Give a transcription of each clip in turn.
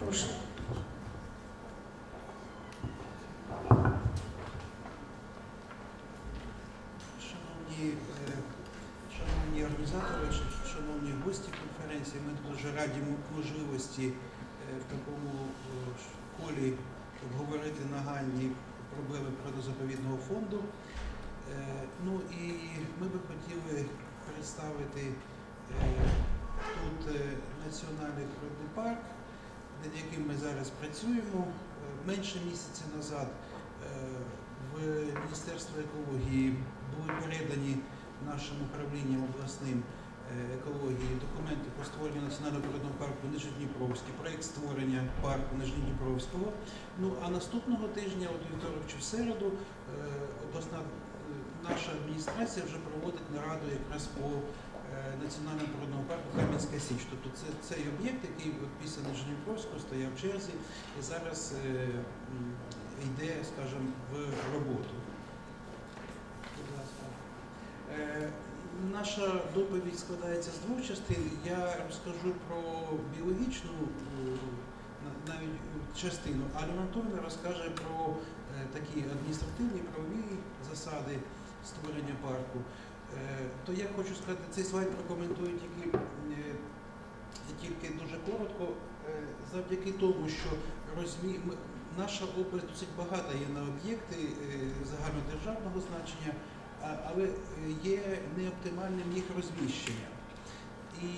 Прошу. Шановні, е, шановні організатори, шановні гості конференції, ми дуже раді можливості е, в такому е, колі обговорити нагальні проблеми природозаповідного фонду. Ну і ми би хотіли представити тут Національний природний парк, над яким ми зараз працюємо. Е, Менше місяця назад е, в Міністерство екології були передані нашим управлінням обласним е, екології документи про створення національного природного парку Нижньодніпровський, проєкт створення парку Нижньодніпровського. Ну а наступного тижня, от вівторок чи в середу, обласна наша адміністрація вже проводить нараду якраз по національному природному парку Кам'янська Січ. Тобто це цей об'єкт, який після Нижньодніпровського стояв в черзі і зараз е, йде, скажімо, в роботу. Будь ласка. Е, Наша доповідь складається з двох частин. Я розкажу про біологічну е, навіть частину, а Анатолій розкаже про такі адміністративні правові засади створення парку. Е, То я хочу сказати, цей слайд прокоментую тільки, е, тільки дуже коротко, Е, завдяки тому, що розмі... наша область досить багата є на об'єкти загальнодержавного значення, але є неоптимальним їх розміщення. І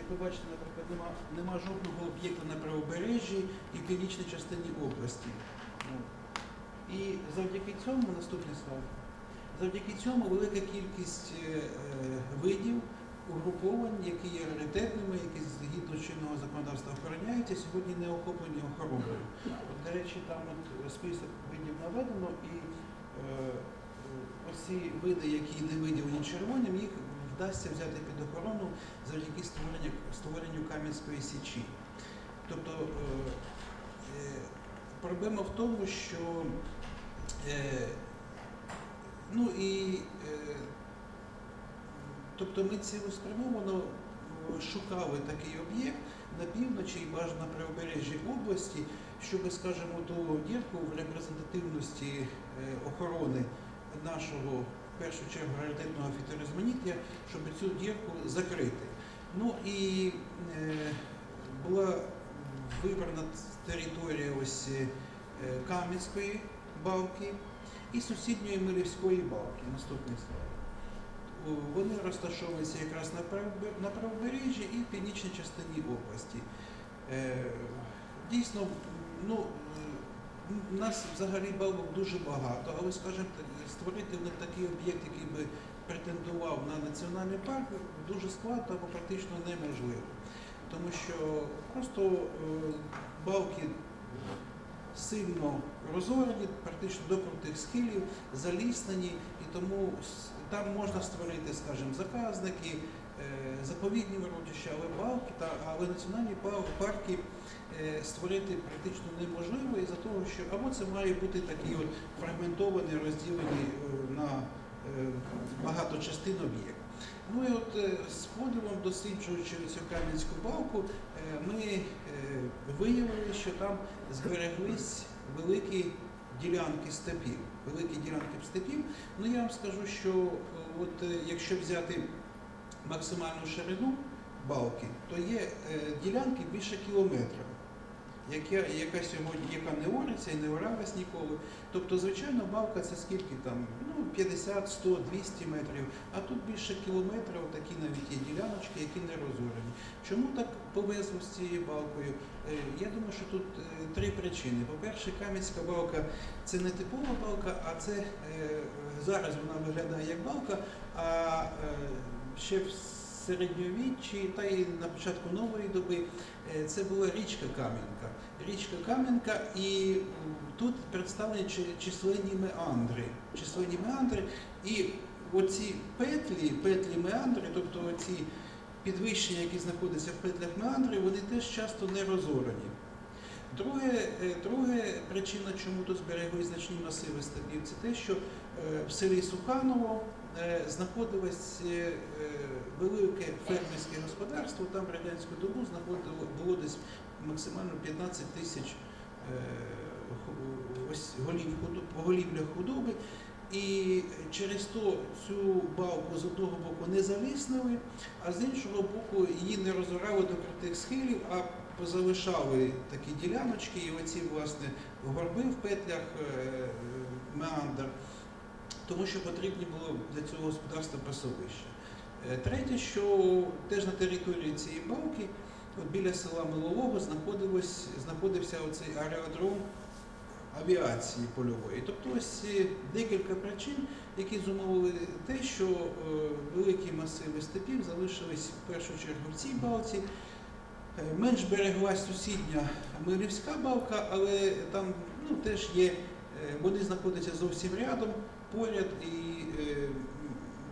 як ви бачите, наприклад, нема, нема жодного об'єкта на правобережжі і в північній частині області. Ну, І завдяки цьому, наступний слайд, завдяки цьому велика кількість е, е, видів, угруповань, які є раритетними, які згідно чинного законодавства охороняються, сьогодні не охоплені охороною. От, До речі, там от список видів наведено, і е, оці види, які не виділені червоним, їх вдасться взяти під охорону завдяки створенню, створенню Кам'янської січі. Тобто е, е, проблема в тому, що е, ну і е, тобто ми цілеспрямовано шукали такий об'єкт на півночі і бажано на правобережжі області, щоб, скажімо, ту дірку в репрезентативності е, охорони нашого в першу чергу раритетного фіторозманіття, щоб цю дірку закрити. Ну і е, була вибрана територія ось е, Кам'янської балки і сусідньої Милівської балки. Наступний слайд. Вони розташовуються якраз на правобережжі і в північній частині області. Е, Дійсно, ну, нас взагалі балок дуже багато, але, скажімо, створити в них такий об'єкт, який би претендував на національний парк, дуже складно або практично неможливо. Тому що просто е, балки сильно розорені, практично до крутих схилів, заліснені, і тому там можна створити, скажімо, заказники, е, заповідні виродища, але балки але національні парки е, створити практично неможливо із-за того, що або це має бути такі от фрагментовані, розділені е, на багато частин об'єкт. Ну і от е, з подивом досліджуючи цю кам'янську балку, е, ми е, виявили, що там збереглись великі ділянки степів. Великі ділянки степів. Ну я вам скажу, що от якщо взяти максимальну ширину балки, то є ділянки більше кілометра, яка, яка сьогодні яка не ориться і не оралась ніколи. Тобто, звичайно, балка це скільки там? Ну, 50, 100, 200 метрів, а тут більше кілометра, такі навіть є діляночки, які не розорені. Чому так повезло з цією балкою? Е, Я думаю, що тут е, три причини. По-перше, Кам'янська балка це не типова балка, а це е, зараз вона виглядає як балка, а ще в середньовіччі та й на початку нової доби е, це була річка Кам'янка. Річка Кам'янка, і тут представлені численні меандри. Численні меандри, і оці петлі, петлі меандри, тобто оці підвищення, які знаходяться в петлях меандри, вони теж часто не розорені. Друге, е, друге причина, чому тут зберегли значні масиви степів, це те, що е, в селі Суханово е, знаходилось велике фермерське господарство, там в радянську добу знаходило було десь максимально 15 тисяч голів худо- худоби. І через то цю балку з одного боку не заліснили, а з іншого боку її не розорали до крутих схилів, а позалишали такі діляночки і оці власне горби в петлях е, меандр, тому що потрібні було для цього господарства пасовища. Е, Третє, що теж на території цієї балки, от біля села Милового, знаходився оцей аеродром авіації польової. Тобто ось е, декілька причин, які зумовили те, що великі масиви степів залишились в першу чергу в цій балці. Е, Менш берегова сусідня Милівська балка, але там ну, теж є, е, вони знаходяться зовсім рядом, поряд, і е,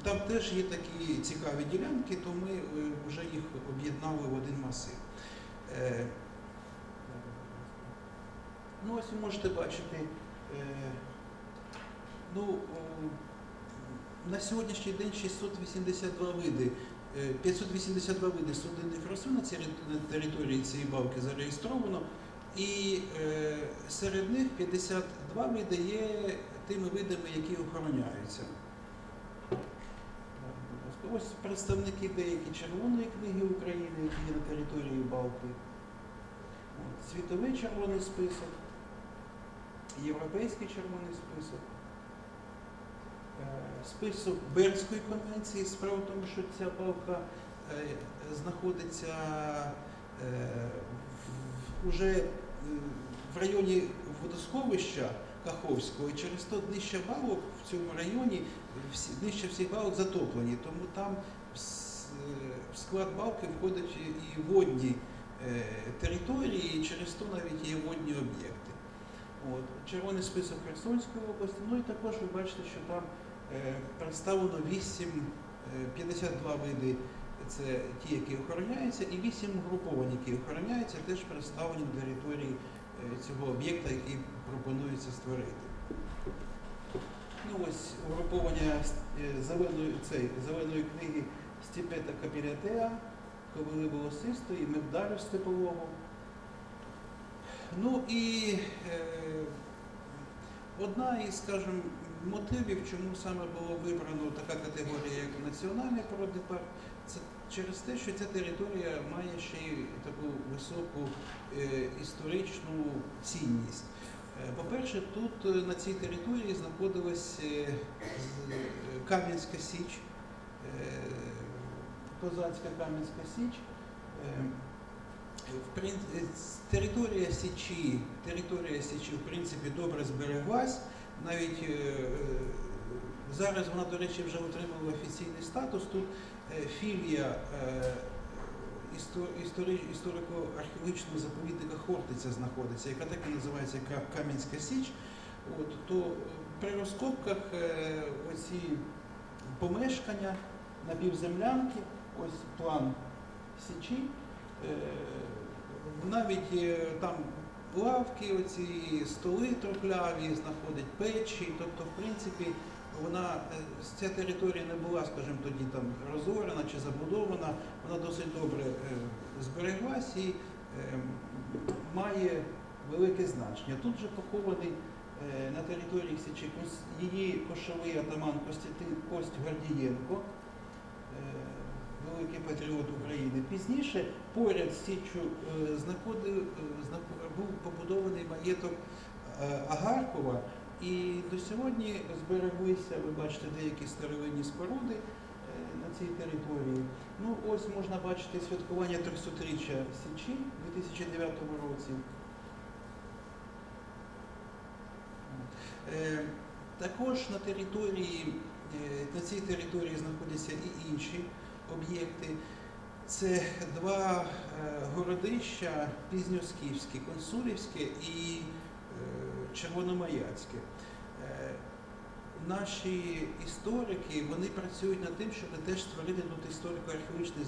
там теж є такі цікаві ділянки, то ми е, вже їх об'єднали в один масив. Е, Ну, ось ви можете бачити, е, ну, на сьогоднішній день 682 види, 582 види судинних рослин на території цієї балки зареєстровано, і е, серед них 52 види є тими видами, які охороняються. Ось представники деякі Червоної книги України, які є на території Балки. Світовий червоний список, Європейський червоний список, е, список Бернської конвенції. Справа в тому, що ця балка е, знаходиться е, в- уже е, в районі водосховища Каховського, і через то днища балок в цьому районі, днища всіх балок затоплені, тому там в склад балки входять і водні території, і через то навіть є водні об'єкти. Червоний список Херсонської області, ну і також ви бачите, що там представлено 8, е, 52 види, це ті, які охороняються, і 8 угруповань, які охороняються, теж представлені на території е, цього об'єкта, який пропонується створити. Ну ось угруповання е, зеленої, цей, зеленої книги Степета Капірятеа, Ковили Голосистої, Мевдарю Степового. Ну і е, одна із, скажімо, мотивів, чому саме було вибрано така категорія, як національний природний парк, це через те, що ця територія має ще й таку високу е, історичну цінність. Е, По-перше, тут е, на цій території знаходилась з- е, Кам'янська Січ, Козацька Кам'янська Січ. Територія Січі, територія Січі, в принципі, добре збереглась. Навіть зараз вона, до речі, вже отримала офіційний статус. Тут е, філія е, істо- істори- історико-археологічного заповідника Хортиця знаходиться, яка так і називається Кам'янська Січ. От, то при розкопках е, оці помешкання напівземлянки, ось план Січі. Навіть е, там лавки, оці столи трокляві, знаходять печі. Тобто, в принципі, вона е, ця територія не була, скажімо, тоді там розорена чи забудована, вона досить добре е, збереглась і має велике значення. Тут же похований на території Січі її кошовий атаман Костянтин Кость Гордієнко. Великий патріот України. Пізніше поряд з Січчю е, е, був побудований маєток е, Агаркова, і до сьогодні збереглися, ви бачите, деякі старовинні споруди на цій території. Ну, ось можна бачити святкування 300-річчя Січі у 2009 році. Також на території, на цій території знаходяться і інші об'єкти. Це два е, городища пізньоскіфське, консулівське і е, червономаяцьке. Е, Наші історики вони працюють над тим, щоб теж створити тут історико-археологічний